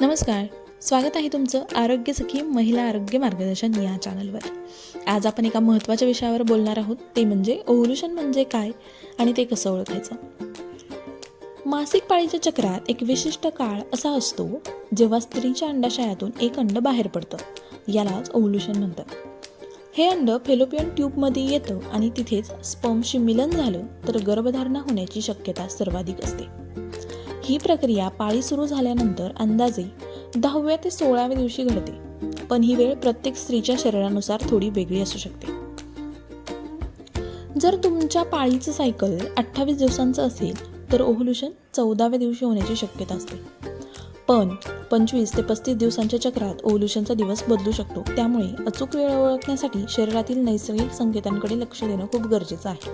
नमस्कार. स्वागत आहे तुमचं आरोग्य सखी महिला आरोग्य मार्गदर्शन या चॅनलवर आज आपण एका महत्त्वाच्या विषयावर बोलणार आहोत. ते म्हणजे ओव्होल्युशन म्हणजे काय आणि ते कसं ओळखायचं? मासिक पाळीच्या चक्रात एक विशिष्ट काळ असा असतो जेव्हा स्त्रीच्या अंडाशयातून एक अंड बाहेर पडतं. यालाच ओव्होल्युशन म्हणतात. हे अंड फेलोपियन ट्यूबमध्ये येतं आणि तिथेच स्पर्मशी मिलन झालं तर गर्भधारणा होण्याची शक्यता सर्वाधिक असते. ही प्रक्रिया पाळी सुरू झाल्यानंतर अंदाजे दहाव्या ते सोळाव्या दिवशी घडते. पण ही वेळ प्रत्येक स्त्रीच्या शरीरानुसार थोडी वेगळी असू शकते. जर तुमच्या पाळीचं सायकल अठ्ठावीस दिवसांचं असेल तर ओव्होल्युशन चौदाव्या दिवशी होण्याची शक्यता असते. पण पंचवीस ते पस्तीस दिवसांच्या चक्रात ओव्होल्युशनचा दिवस बदलू शकतो. त्यामुळे अचूक वेळ ओळखण्यासाठी शरीरातील नैसर्गिक संकेतांकडे लक्ष देणं खूप गरजेचं आहे.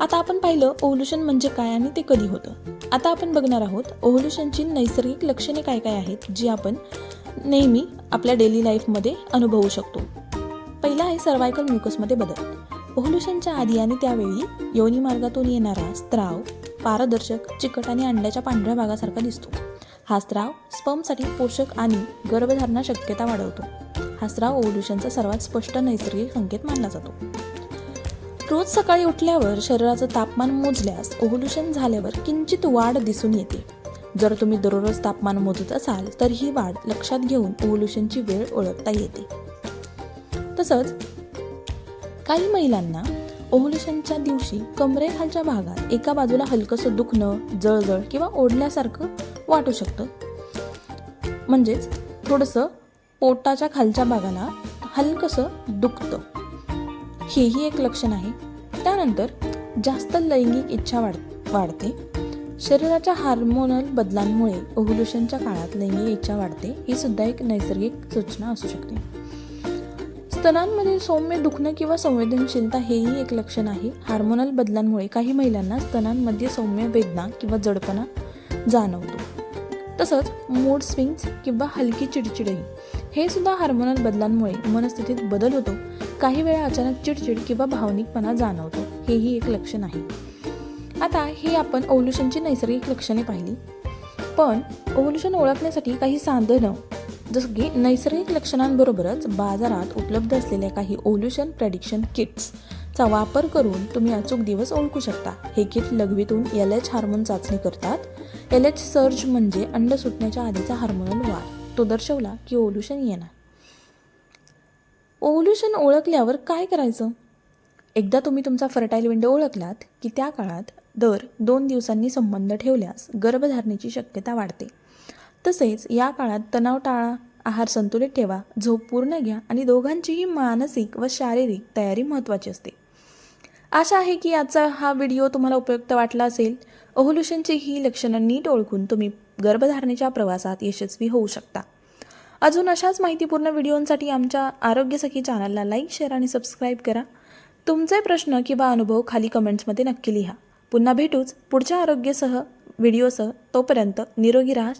आता आपण पाहिलं ओव्होल्युशन म्हणजे काय आणि ते कधी होतं. आता आपण बघणार आहोत ओव्होल्युशनची नैसर्गिक लक्षणे काय काय आहेत जी आपण नेहमी आपल्या डेली लाईफमध्ये अनुभवू शकतो. पहिला आहे सर्वायकल म्युकसमध्ये बदल. ओव्होल्युशनच्या आधी आणि त्यावेळी योनी मार्गातून येणारा स्त्राव पारदर्शक चिकट आणि अंड्याच्या पांढऱ्या भागासारखा दिसतो. हा स्त्राव स्पमसाठी पोषक आणि गर्भधारणा शक्यता वाढवतो. हा स्त्राव ओव्होल्युशनचा सर्वात स्पष्ट नैसर्गिक संकेत मानला जातो. रोज सकाळी उठल्यावर शरीराचं तापमान मोजल्यास ओव्होल्युशन झाल्यावर किंचित वाढ दिसून येते. जर तुम्ही दररोज तापमान मोजत असाल तर ही वाढ लक्षात घेऊन ओव्होल्युशनची वेळ ओळखता येते. तसंच काही महिलांना ओव्होल्युशनच्या दिवशी कमरेखालच्या भागात एका बाजूला हलकंसं दुखणं जळजळ किंवा ओढल्यासारखं वाटू शकतं. म्हणजेच थोडंसं पोटाच्या खालच्या भागाला हलकंसं दुखतं. हेही एक लक्षण आहे. त्यानंतर जास्त लैंगिक इच्छा वाढ वाढते. शरीराच्या हार्मोनल बदलांमुळे ओव्होल्युशनच्या काळात लैंगिक इच्छा वाढते ही सुद्धा एक नैसर्गिक सूचना असू शकते. स्तनांमध्ये सौम्य दुखणं किंवा संवेदनशीलता हेही एक लक्षण आहे. हार्मोनल बदलांमुळे काही महिलांना स्तनांमध्ये सौम्य वेदना किंवा जडपणा जाणवतो. तसंच मूड स्विंग्स किंवा हलकी चिडचिडही हे सुद्धा हार्मोनल बदलांमुळे मनस्थितीत बदल होतो. काही वेळा अचानक चिडचिड किंवा भावनिकपणा जाणवतो. हेही एक लक्षण आहे. आता हे आपण ओव्होल्युशनची नैसर्गिक लक्षणे पाहिली. पण ओव्होल्युशन ओळखण्यासाठी काही साधनं जसं की नैसर्गिक लक्षणांबरोबरच बाजारात उपलब्ध असलेल्या काही ओल्युशन प्रेडिक्शन किट्सचा वापर करून तुम्ही अचूक दिवस ओळखू शकता. हे किट लघवीतून एल एच हार्मोन चाचणी करतात. एल एच सर्ज म्हणजे अंड सुटण्याच्या आधीचा हार्मोनल वाढ तो दर्शवला की ओल्युशन येणार. ओव्होल्युशन ओळखल्यावर काय करायचं? एकदा तुम्ही तुमचा फर्टाईल विंडो ओळखलात की त्या काळात दर दोन दिवसांनी संबंध ठेवल्यास गर्भधारणेची शक्यता वाढते. तसेच या काळात तणाव टाळा आहार संतुलित ठेवा झोप पूर्ण घ्या आणि दोघांचीही मानसिक व शारीरिक तयारी महत्त्वाची असते. आशा आहे की आजचा हा व्हिडिओ तुम्हाला उपयुक्त वाटला असेल. ओव्होल्युशनची ही लक्षणं नीट ओळखून तुम्ही गर्भधारणेच्या प्रवासात यशस्वी होऊ शकता. अजून अशाच माहितीपूर्ण व्हिडिओंसाठी आमच्या आरोग्यसखी चॅनलला लाईक शेअर आणि सबस्क्राईब करा. तुमचे प्रश्न किंवा अनुभव खाली कमेंट्समध्ये नक्की लिहा. पुन्हा भेटूच पुढच्या आरोग्यसह व्हिडिओसह तोपर्यंत निरोगी राहा.